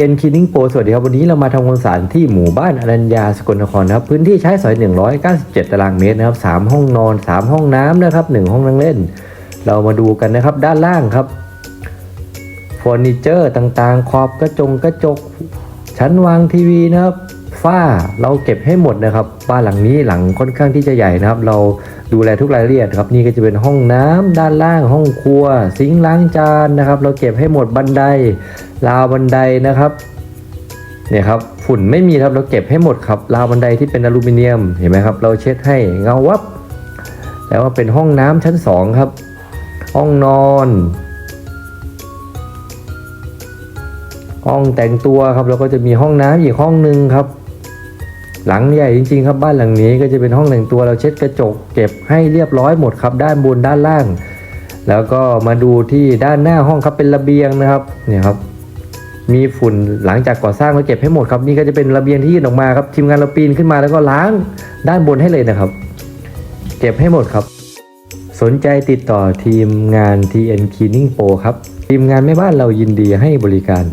เย็นคินิ่งโปรสวัสดีครับ วันนี้เรามาทำความสะอาดที่หมู่บ้านอรัญญาสกลนครนะครับ พื้นที่ใช้สอย 197 ตารางเมตรนะครับ 3 ห้องนอน 3 ห้องน้ำนะครับ 1 ห้องนั่งเล่น เรามาดูกันนะครับด้านล่างครับเฟอร์นิเจอร์ต่างๆ ขอบกระจงกระจก ชั้นวางทีวีนะครับ ฝ้าเราเก็บให้หมดนะครับ บ้านหลังนี้หลังค่อนข้างที่จะใหญ่นะครับ เราดูแลทุกรายละเอียดครับนี่ก็จะเป็นห้องน้ำด้านล่างห้องครัว ซิงค์ล้างจานนะครับ เราเก็บให้หมดบันไดราวบันไดนะครับเนี่ยครับฝุ่นไม่มีครับเราเก็บให้หมดครับราวบันไดที่เป็นอลูมิเนียมเห็นไหมครับ เราเช็ดให้เงาวับแล้วว่าเป็นห้องน้ำชั้นสองครับ ห้องนอน ห้องแต่งตัวครับแล้วก็จะมีห้องน้ำอีกห้องหนึ่งครับ หลังใหญ่จริงๆครับบ้านหลังนี้ก็จะเป็นห้องแต่งตัวเราเช็ดกระจกเก็บให้เรียบร้อยหมดครับด้านบนด้านล่าง แล้วก็มาดูที่ด้านหน้าห้องครับเป็นระเบียงนะครับเนี่ยครับมีฝุ่นหลังจากก่อสร้างเราเก็บให้หมดครับนี่ก็จะเป็นระเบียงที่ยื่นออกมาครับทีมงานเราปีนขึ้นมาแล้วก็ล้างด้านบนให้เลยนะครับ เก็บให้หมดครับ สนใจติดต่อทีมงาน TN Cleaning Pro ครับทีมงานแม่บ้านเรายินดีให้บริการ